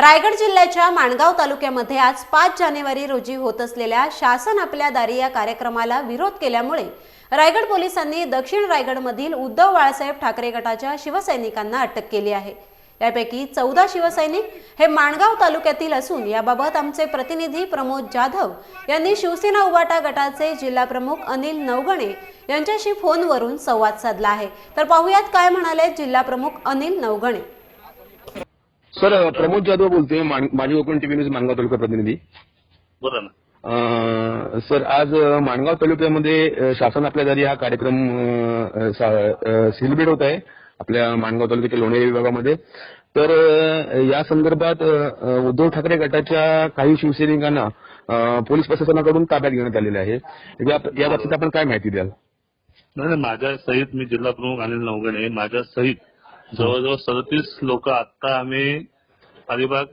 रायगड जिल्ह्याच्या माणगाव तालुक्यामध्ये आज पाच जानेवारी रोजी होत असलेल्या शासन आपल्या दारी या कार्यक्रमाला विरोध केल्यामुळे रायगड पोलिसांनी दक्षिण रायगडमधील उद्धव बाळासाहेब ठाकरे गटाच्या शिवसैनिकांना अटक केली आहे. यापैकी चौदा शिवसैनिक हे माणगाव तालुक्यातील असून याबाबत आमचे प्रतिनिधी प्रमोद जाधव यांनी शिवसेना उबाटा गटाचे जिल्हा प्रमुख अनिल नवगणे यांच्याशी फोनवरून संवाद साधला आहे. तर पाहुयात काय म्हणाले जिल्हा प्रमुख अनिल नवगणे सर प्रमोद जाधव बोलतोय. माजी कोकण टीव्ही न्यूज मानगाव तालुका प्रतिनिधी. बोला ना. सर आज माणगाव तालुक्यामध्ये शासन आपल्या दारी हा कार्यक्रम सेलिब्रेट होत आहे आपल्या माणगाव तालुक्याच्या लोणेरे विभागामध्ये. तर या संदर्भात उद्धव ठाकरे गटाच्या काही शिवसैनिकांना पोलीस प्रशासनाकडून ताब्यात घेण्यात आलेले आहे. या बाबतीत आपण काय माहिती द्याल? नाही नाही, माझ्या सहित मी जिल्हा प्रमुख अनिल नवगणे माझ्या सहित जवळजवळ सदतीस लोक आता आम्ही अलिबाग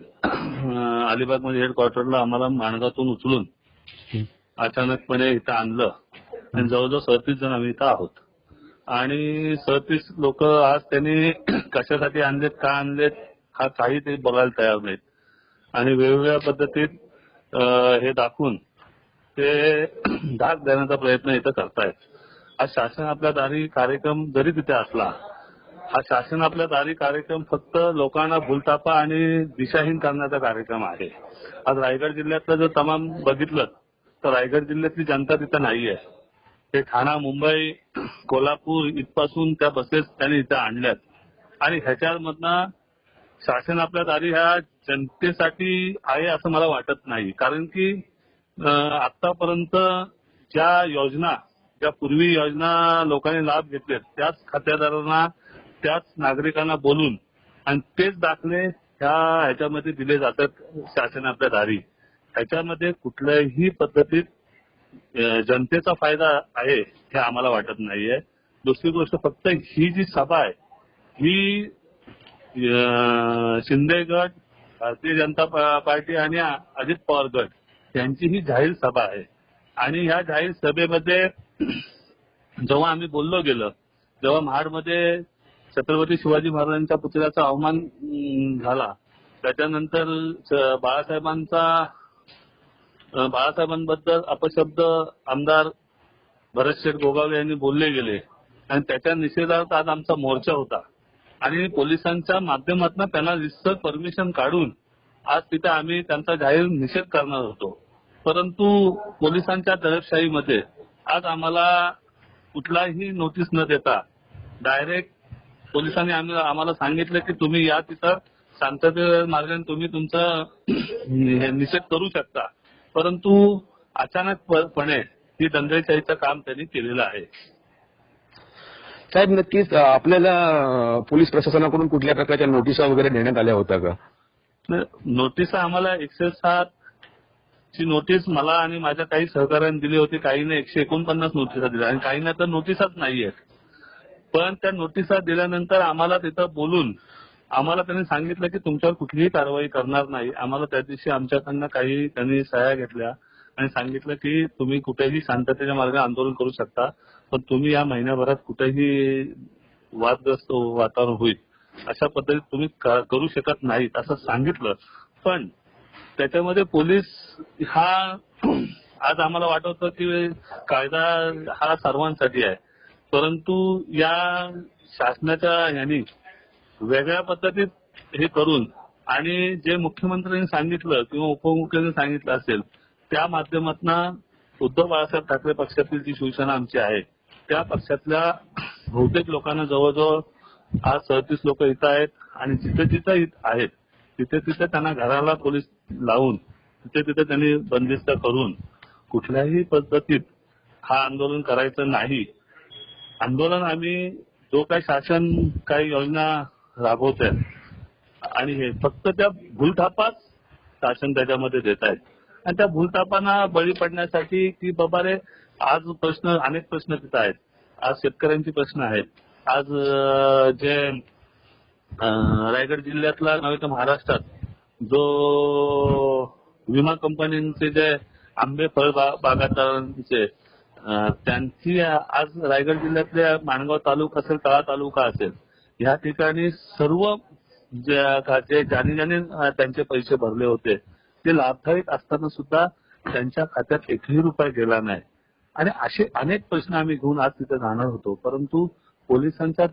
अलिबाग म्हणजे हेडक्वार्टरला आम्हाला माणगावतून उचलून अचानकपणे इथं आणलं. आणि जवळजवळ सदतीस जण आम्ही इथं आहोत. आणि सदतीस लोक आज त्यांनी कशासाठी आणलेत का आणलेत हा काही ते बघायला तयार नाहीत. आणि वेगवेगळ्या पद्धतीत हे दाखवून ते धाक देण्याचा प्रयत्न इथं करतायत. आज शासन आपल्या दारी कार्यक्रम जरी तिथे असला हा शासन आपल्या दारी कार्यक्रम फक्त लोकांना भूलतापा आणि दिशाहीन करण्याचा कार्यक्रम आहे. आज रायगड जिल्ह्यातलं जर तमाम बघितलं तर रायगड जिल्ह्यातली जनता तिथं नाहीये. ते ठाणा मुंबई कोल्हापूर इथपासून त्या बसेस त्यांनी इथं आणल्यात. आणि ह्याच्यामधनं शासन आपल्या दारी ह्या जनतेसाठी आहे असं मला वाटत नाही. कारण की आतापर्यंत ज्या योजना ज्या पूर्वी योजना लोकांनी लाभ घेतलेत त्याच खातेदारांना त्याच नागरिकांना बोलून आणि तेच दाखले ह्या ह्याच्यामध्ये दिले जातात शासनाच्या दारी. ह्याच्यामध्ये कुठल्याही पद्धतीत जनतेचा फायदा आहे हे आम्हाला वाटत नाहीये. दुसरी गोष्ट फक्त ही जी सभा आहे ही शिंदेगड शिंदे गट भारतीय जनता पार्टी आणि अजित पवार गट यांची ही जाहीर सभा आहे. आणि ह्या जाहीर सभेमध्ये जेव्हा आम्ही बोललो गेलो जेव्हा महाडमध्ये छत्रपती शिवाजी महाराजांच्या पुतळ्याचा अवमान झाला. त्याच्यानंतर बाळासाहेबांचा बाळासाहेबांबद्दल अपशब्द आमदार भरत शेठ गोगावले यांनी बोलले गेले. आणि त्याच्या निषेधार्थ आज आमचा मोर्चा होता. आणि पोलिसांच्या माध्यमातून त्यांना रिसर परमिशन काढून आज तिथे आम्ही त्यांचा जाहीर निषेध करणार होतो. परंतु पोलिसांच्या दडपशाहीमध्ये आज आम्हाला कुठलाही नोटीस न देता डायरेक्ट पोलिसांनी आम्ही आम्हाला सांगितलं की तुम्ही या तिथं शांतते मार्गाने तुम्ही तुमचा निषेध करू शकता. परंतु अचानकपणे ही दंगलशाहीचं काम त्यांनी केलेलं आहे. साहेब नक्कीच आपल्याला पोलीस प्रशासनाकडून कुठल्या प्रकारच्या नोटिसा वगैरे देण्यात आल्या होत्या का? नोटीस आम्हाला एकशे सात ची नोटीस मला आणि माझ्या काही सहकार्यांनी दिली होती. काहीने एकशे एकोणपन्नास नोटिसा दिल्या. आणि काहींना तर नोटीसच नाहीयेत. पण त्या नोटिसा दिल्यानंतर आम्हाला तिथं बोलून आम्हाला त्यांनी सांगितलं की तुमच्यावर कुठलीही कारवाई करणार नाही. आम्हाला त्या दिवशी आमच्याकडनं काही त्यांनी सह्या घेतल्या आणि सांगितलं की तुम्ही कुठेही शांततेच्या मार्गाने आंदोलन करू शकता पण तुम्ही या महिन्याभरात कुठेही वादग्रस्त वातावरण होईल अशा पद्धतीत तुम्ही करू शकत नाहीत असं सांगितलं. पण त्याच्यामध्ये पोलीस हा आज आम्हाला वाटत होतं की कायदा हा सर्वांसाठी आहे. परंतु या शासनाच्या यांनी वेगळ्या पद्धतीत हे करून आणि जे मुख्यमंत्र्यांनी सांगितलं किंवा उपमुख्यमंत्र्यांनी सांगितलं असेल त्या माध्यमातून उद्धव बाळासाहेब ठाकरे पक्षातील जी शिवसेना आमची आहे त्या पक्षातल्या बहुतेक लोकांना जवळजवळ आज सदतीस लोक इथं आहेत आणि जिथे जिथं इथं आहेत तिथे तिथे त्यांना घराला पोलीस लावून तिथे तिथे त्यांनी बंदिस्त करून कुठल्याही पद्धतीत हा आंदोलन करायचं नाही आंदोलन आम्ही जो काही शासन काही योजना राबवत आहे आणि हे फक्त त्या भूलथापाच शासन त्याच्यामध्ये देत आहेत. आणि त्या भूलथापांना बळी पडण्यासाठी की बाबा रे आज प्रश्न अनेक प्रश्न तिथं आहेत. आज शेतकऱ्यांचे प्रश्न आहेत. आज जे रायगड जिल्ह्यातला नव्हे तर महाराष्ट्रात जो विमा कंपन्यांचे जे आंबे फळ बा- बागायतदारांचे त्यांची आज रायगड जिल्ह्यातल्या माणगाव तालुका असेल तळा तालुका असेल या ठिकाणी सर्व जे ज्याने ज्याने त्यांचे पैसे भरले होते ते लाभदायक असताना सुद्धा त्यांच्या खात्यात एकही रुपया गेला नाही. आणि असे अनेक प्रश्न आम्ही घेऊन आज तिथे जाणार होतो परंतु पोलिसांच्या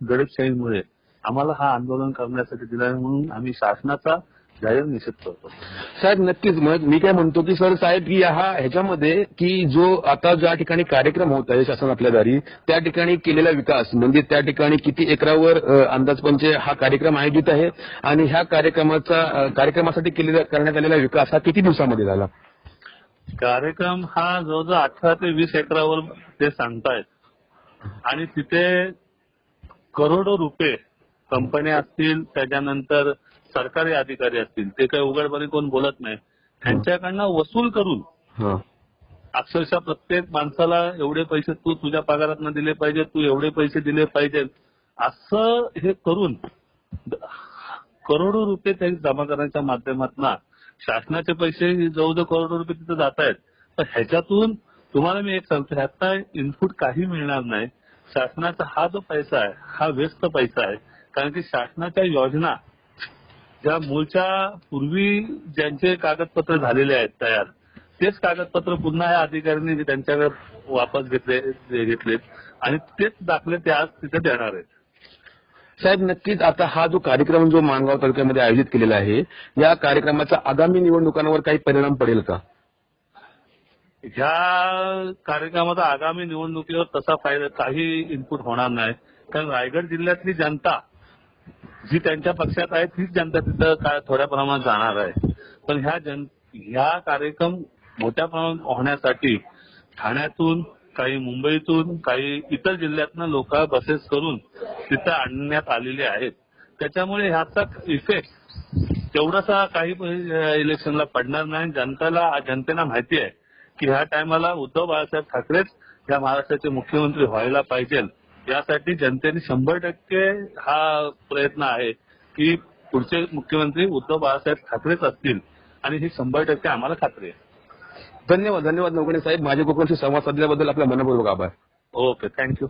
गडपशाहीमुळे आम्हाला हा आंदोलन करण्यासाठी दिला म्हणून आम्ही शासनाचा जाहीर निषेध करतो. साहेब नक्कीच. मग मी काय म्हणतो की सर साहेब की हा ह्याच्यामध्ये की जो आता ज्या ठिकाणी कार्यक्रम होत आहे शासन आपल्या दारी त्या ठिकाणी केलेला विकास म्हणजे त्या ठिकाणी किती एकरावर अंदाजपंचे हा कार्यक्रम आयोजित आहे आणि ह्या कार्यक्रमाचा कार्यक्रमासाठी केलेला करण्यात आलेला विकास हा किती दिवसामध्ये झाला? कार्यक्रम हा जवळजवळ अठरा ते वीस एकरावर ते सांगतायत. आणि तिथे करोडो रुपये कंपन्या असतील त्याच्यानंतर सरकारी अधिकारी असतील ते काही उघडपणे कोण बोलत नाही त्यांच्याकडनं वसूल करून हा. अक्षरशः प्रत्येक माणसाला एवढे पैसे तू तुझ्या पगारात दिले पाहिजे तू एवढे पैसे दिले पाहिजेत असं हे करून करोडो रुपये ते जमा करण्याच्या माध्यमातून शासनाचे पैसे जवळजवळ करोडो रुपये तिथे जात आहेत. तर ह्याच्यातून तुम्हाला मी एक सांगतो ह्याचा इनपुट काही मिळणार नाही. शासनाचा हा जो पैसा आहे हा व्यस्त पैसा आहे. कारण की शासनाच्या योजना ज्या मूळच्या पूर्वी ज्यांचे कागदपत्र झालेले आहेत तयार तेच कागदपत्र पुन्हा या अधिकाऱ्यांनी त्यांच्याकडे वापस घेतले घेतलेत आणि तेच दाखले ते आज तिथे देणार आहेत. साहेब नक्कीच आता हा जो कार्यक्रम जो माणगाव तालुक्यामध्ये आयोजित केलेला आहे या कार्यक्रमाचा आगामी निवडणुकांवर काही परिणाम पडेल का? ह्या कार्यक्रमाचा आगामी निवडणुकीवर तसा फायदा काही इनपुट होणार नाही. कारण रायगड जिल्ह्यातली जनता जी त्यांच्या पक्षात आहे तीच जनता तिथं काय थोड्या प्रमाणात जाणार आहे. पण ह्या जन ह्या कार्यक्रम मोठ्या प्रमाणात होण्यासाठी ठाण्यातून काही मुंबईतून काही इतर जिल्ह्यातनं लोक बसेस करून तिथं आणण्यात आलेले आहेत. त्याच्यामुळे ह्याचा इफेक्ट तेवढासा काही इलेक्शनला पडणार नाही. जनतेला जनतेला माहिती आहे की ह्या टायमाला उद्धव बाळासाहेब ठाकरेच या महाराष्ट्राचे मुख्यमंत्री व्हायला पाहिजे यासाठी जनतेने शंभर टक्के हा प्रयत्न आहे की पुढचे मुख्यमंत्री उद्धव बाळासाहेब ठाकरेच असतील आणि ही शंभर टक्के आम्हाला खात्री आहे. धन्यवाद धन्यवाद नवगणे साहेब माझ्या कोकणशी संवाद साधल्याबद्दल आपला मनपूर्वक आभार. Okay thank you.